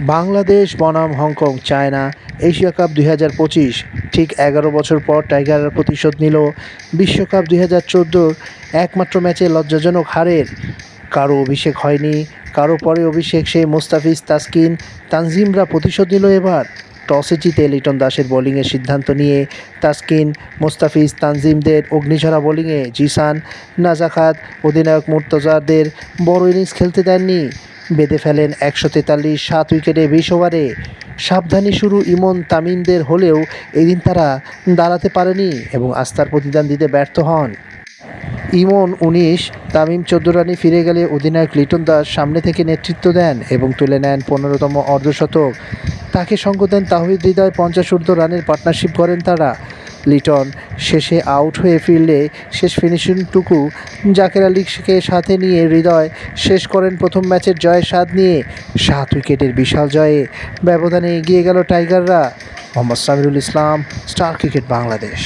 বাংলাদেশ, বনাম, Hong Kong, China, Asia cup দুই হাজার পঁচিশ, ঠিক এগারো বছর পর টাইগাররা প্রতিশোধ নিল। বিশ্বকাপ দুই হাজার চোদ্দোর একমাত্র ম্যাচে লজ্জাজনক হারের। কারও অভিষেক হয়নি, কারও পরে অভিষেক সেই মোস্তাফিজ, তাসকিন, তানজিমরা প্রতিশোধ নিল এবার। টসে জিতে লিটন দাসের বোলিংয়ের সিদ্ধান্ত নিয়ে। তাসকিন, মোস্তাফিজ, তানজিমদের অগ্নিঝরা বোলিংয়ে জিসান নাজাখাত অধিনায়ক মুর্তজাদের বড় ইনিংস খেলতে দেননি। বেঁধে ফেলেন একশো তেতাল্লিশ সাত উইকেটে বিশ ওভারে। সাবধানী শুরু ইমন তামিমদের হলেও এদিন তারা দাঁড়াতে পারেনি এবং আস্থার প্রতিদান দিতে ব্যর্থ হন। ইমন উনিশ, তামিম চোদ্দ রানে ফিরে গেলে অধিনায়ক লিটন দাস সামনে থেকে নেতৃত্ব দেন এবং তুলে নেন পনেরোতম অর্ধশতক তাকে সঙ্গ দেন তাহিদ হৃদয় পঞ্চাশ ঊর্ধ্ব রানের পার্টনারশিপ করেন তারা। লিটন শেষে আউট হয়ে ফিল্ডে শেষ ফিনিশিংটুকু জাকের আলীকে সাথে নিয়ে হৃদয় শেষ করেন প্রথম ম্যাচের জয়ের স্বাদ নিয়ে। সাত উইকেটের বিশাল জয়ে ব্যবধানে এগিয়ে গেল টাইগাররা। Mohammad Samirul Islam, star cricket Bangladesh.